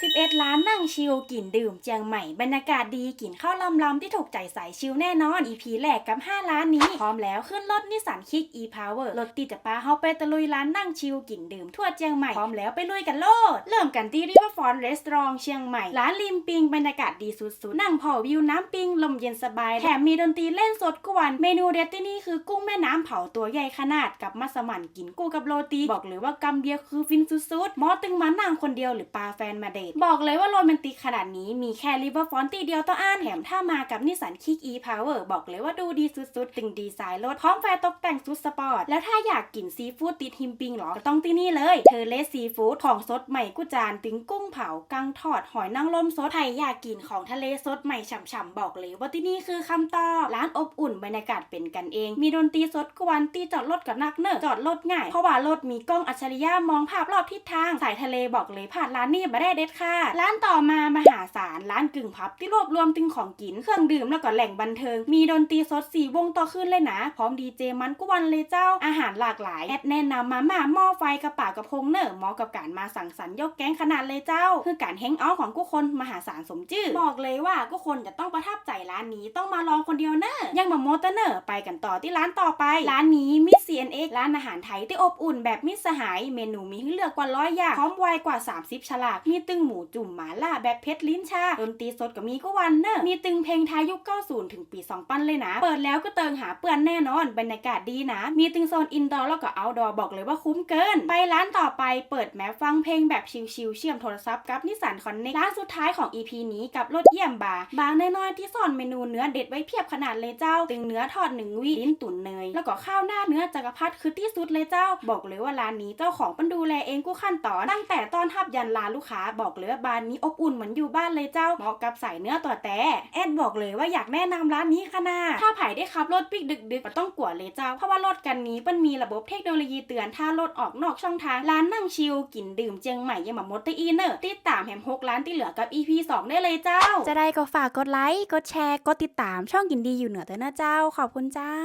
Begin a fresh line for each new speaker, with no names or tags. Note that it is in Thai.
11 ล้านนั่งชิลกินดื่มเจียงใหม่ บรรยากาศดีกินข้าวลำลำที่ถูกใจสายชิลแน่นอน EP แรกกับ 5 ล้านนี้ พร้อมแล้วขึ้นรถนิสสันคิก e-power รถตีจะปาเฮาไปตะลุยร้านนั่งชิลกินดื่มทั่วเจียงใหม่ พร้อมแล้วไปลุยกันโลด เริ่มกันที่ริเวอร์ฟอนต์รีสอร์ทเชียงใหม่ ร้านริมปิงบรรยากาศดีสุดๆ นั่งพอวิวน้ำปิงลมเย็นสบายแถมมีดนตรีเล่นสดกวนเมนูเด็ดที่นี่คือกุ้งแม่น้ำเผาตัวใหญ่ขนาดกับมัสมั่นกินกู้กับโรตีบอกเลยว่ากำเบียคือฟินสุดๆมอตึงมานั่งคนเดียวหรือปาแฟนมาเดทบอกเลยว่าโรแมนติกขนาดนี้มีแค่ริเวอร์ฟอนต์ตีเดียวต่ออ่านแถมถ้ามากับนิสสันคิก e power บอกเลยว่าดูดีสุดๆ ตึงดีไซน์รถพร้อมไฟตกแต่งสุดสปอร์ต แล้วถ้าอยากกินซีฟู้ดติดฮิมปิงหรอก็ต้องที่นี่เลยเทเลสซีฟู้ดของสดใหม่กุจานถึงกุ้งเผากังทอดหอยนางรมสดใครอยากกินของทะเลสดใหม่ฉ่ำๆบอกเลยว่าที่นี่คือคำตอบร้านอบอุ่นบรรยากาศเป็นกันเอง มีดนตรีสดกวนตีจอดรถกับนักเนอะจอดรถง่ายเพราะว่ารถมีกล้องอัจฉริยะมองภาพรอบทิศทางสายทะเลบอกเลยผ่านร้านนี้มาได้เด็ดค่ะ ร้านต่อมามหาศาลร้านกึ่งพับที่รวบรวมตึงของกินเครื่องดื่มแล้วก็แหล่งบันเทิง มีดนตรีสดสี่วงต่อขึ้นเลยนะ พร้อมดีเจมันกุวันเลยเจ้าอาหารหลากหลายแอดแนะนำมาม่าหม้อไฟกระป๋ากระพงเนอะเหมาะกับการมาสั่งสรรค์ยกแก๊งขนาดเลยเจ้า คือการแฮงเอาท์ของกุคนมหาศาลสมชื่อบอกเลยว่ากุคนจะต้องประทับใจร้านนี้ต้องมาลองคนเดียวเนอะยังมาโมเตอร์เนอะไปกันต่อที่ร้านต่อไป ร้านนี้มิส CNX ร้านอาหารไทยที่อบอุ่นแบบมิตรสหาย เมนูมีให้เลือกกว่าร้อยอย่างพร้อมวัยกว่า 30 ฉลาก มีตึงหมูจุ่มหมาล่าแบบเพชรลิ้นชาดนตรีสดก็มีก็วันเนอะมีตึงเพลงไทยยุค 90 ถึงปี2000เลยนะ เปิดแล้วก็เติงหาเปื่อนแน่นอน บรรยากาศดีนะ มีตึงโซนอินดอร์แล้วก็เอาท์ดอร์บอกเลยว่าคุ้มเกิน ไปร้านต่อไปเปิดแมปฟังเพลงแบบชิลๆเชื่อมโทรศัพท์กับนิสสันคอนเนคร้านสุดท้ายของ EP นี้กับรถเยี่ยมบาร์บางน้อยๆที่ซ่อนเมนูเนื้อเด็ดไว้เพียบขนาดเลยเจ้า ตึงเนื้อทอดหนึ่งวีลิ้นตุ๋นเนยแล้วก็ข้าวหน้าเนื้อจักรพรรดิคือที่สุดเลยเจ้า บอกเลยว่าร้านนี้เจ้าของเป็นดูแลเองกู้ขั้นตอนตั้งแต่ต้อนรับยันลาลูกค้าบอกเลยว่าบ้านนี้อบอุ่นเหมือนอยู่บ้านเลยเจ้าเหมาะกับใส่เนื้อตัวแต่แอดบอกเลยว่าอยากแนะนำร้านนี้ขนาดถ้าไผ่ได้ขับรถปิกดึกๆก็ต้องกลัวเลยเจ้า เพราะว่ารถกันนี้มันมีระบบเทคโนโลยีเตือนถ้ารถออกนอกช่องทางร้านนั่งชิลกินดื่มเจียงใหม่ยังมามดตอีเนอร์ติดตามแฮมหกร้านที่เหลือกับ EP 2 ได้เลยเจ้า จะได้ก็ฝากกดไลค์กดแชร์กดติดตามช่องกินดีอยู่เหนือเตอร์นะเจ้า ขอบคุณเจ้า